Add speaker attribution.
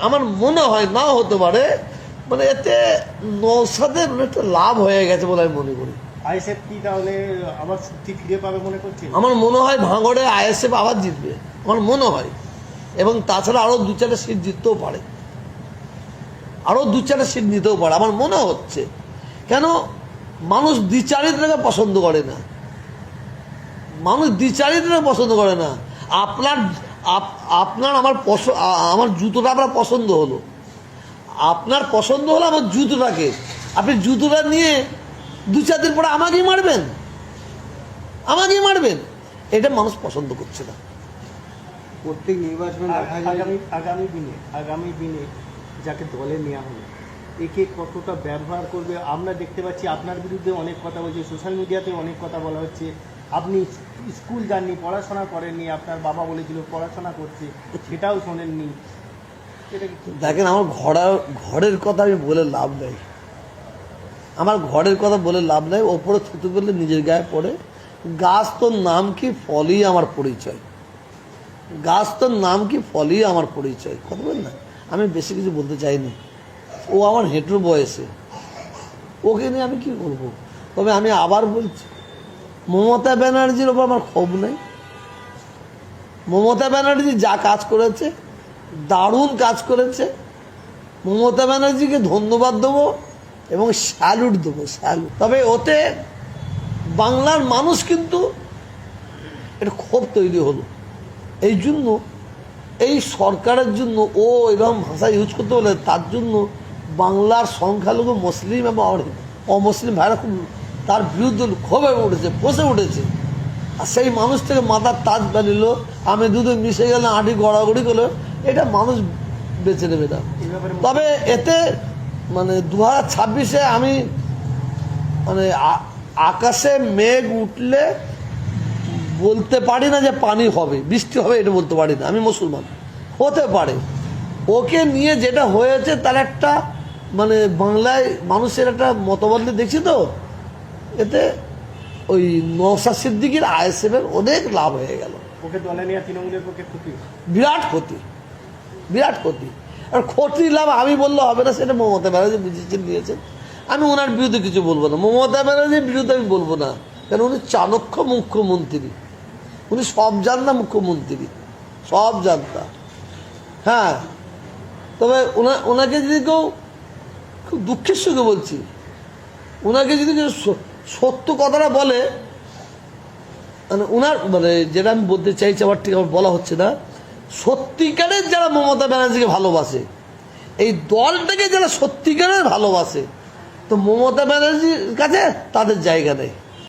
Speaker 1: আমার মনে হয় নাও হতে পারে মানে এতে নৌসাদের একটা লাভ হয়ে গেছে বলে আমি মনে করি।
Speaker 2: আইএসএফ কি তাহলে আবার শক্তি ফিরে পাবে মনে করছেন
Speaker 1: আমার মনে হয় ভাঙড়ে আইএসএফ আবার জিতবে আমার মনে হয়। এবং তাছাড়া আরও দু চারটা সিট জিততেও পারে। আরও দু চারটা সিট নিতেও পারে আমার মনে হচ্ছে। কেন? মানুষ দ্বিচারিত্রকে পছন্দ করে না। মানুষ দ্বিচারিত্রকে পছন্দ করে না। আপনার আপ- আপনার আমার আমার জুতোটা আপনার পছন্দ হলো। আপনার পছন্দ হলো আমার জুতোটাকে। আপনি জুতোটা নিয়ে দু চার দিন পরে আমাকেই মারবেন। আমাকেই মারবেন। এটা মানুষ পছন্দ করছে না।
Speaker 3: প্রত্যেক নির্বাচনে
Speaker 2: আগামী আগামী দিনে আগামী দিনে যাকে দলে নেওয়া হলো একে কতটা ব্যবহার করবে আমরা দেখতে পাচ্ছি আপনার বিরুদ্ধে অনেক কথা বলছে সোশ্যাল মিডিয়াতে অনেক কথা বলা হচ্ছে। আপনি স্কুল যাননি, পড়াশোনা করেননি, আপনার বাবা বলেছিল পড়াশোনা করছে, সেটাও শোনেননি।
Speaker 1: দেখেন, আমার ঘোড়ার, ঘরের কথা আমি বলে লাভ নেই। আমার ঘরের কথা বলে লাভ নেই, ওপরে থুতু করলে নিজের গায়ে পড়ে। গাছ তোর নাম কি ফলই আমার পরিচয়। গাছ তোর নাম কি ফলই আমার পরিচয়। কথা বল না, আমি বেশি কিছু বলতে চাইনি। ও আমার হেঁটুর বয়সে। ওকে নিয়ে আমি কি করব? তবে আমি আবার বলছি মমতা ব্যানার্জির ওপর আমার ক্ষোভ নেই। মমতা ব্যানার্জি যা কাজ করেছে, দারুণ কাজ করেছে। মমতা ব্যানার্জিকে ধন্যবাদ দেবো এবং স্যালুট দেবো, স্যালুট। তবে ওতে বাংলার মানুষ কিন্তু একটা ক্ষোভ তৈরি হলো। এই জন্য, এই সরকারের জন্য ও এরকম ভাষা ইউজ করতে হলে তার জন্য বাংলার সংখ্যালঘু মুসলিম এবং অমুসলিম ভাইরা খুব তার বিরুদ্ধে ক্ষোভে উঠেছে, ফসে উঠেছে। আর সেই মানুষ থেকে মাথার তাজ বানিল আমি দুধে মিশে গেলে আঁটি গড়াগড়ি করল, এটা মানুষ বেছে নেবে না। তবে এতে মানে দু ছাব্বিশে আমি মানে আকাশে মেঘ উঠলে বলতে পারি না যে পানি হবে, বৃষ্টি হবে এটা বলতে পারি না, আমি মুসলমান। হতে পারে। ওকে নিয়ে যেটা হয়েছে তার একটা মানে বাংলায় মানুষের একটা মতবদলে দেখছি তো এতে ওই নৌসা সিদ্দিকির আইএসএফের অনেক লাভ হয়ে গেল।
Speaker 2: ওকে দলে নেওয়া তৃণমূলের পক্ষে ক্ষতি
Speaker 1: বিরাট ক্ষতি। বিরাট ক্ষতি। আর ক্ষতির লাভ আমি বললে হবে না সেটা মমতা ব্যানার্জি বুঝেছেন নিয়েছেন। আমি ওনার বিরুদ্ধে কিছু বলব না। মমতা ব্যানার্জির বিরুদ্ধে আমি বলব না। কারণ উনি চাণক্য মুখ্যমন্ত্রী। উনি সব জানতা মুখ্যমন্ত্রী। সব জানতা। হ্যাঁ। তবে ওনা ওনাকে যদি কেউ খুব দুঃখের সঙ্গে বলছি ওনাকে যদি কেউ সত্য কথাটা বলে মানে উনার মানে যেটা আমি বলতে চাইছি আমার ঠিক আমার বলা হচ্ছে না, সত্যিকারের যারা মমতা ব্যানার্জিকে ভালোবাসে, এই দলটাকে যারা সত্যিকারের ভালোবাসে, তো মমতা ব্যানার্জির কাছে তাদের জায়গা নেই।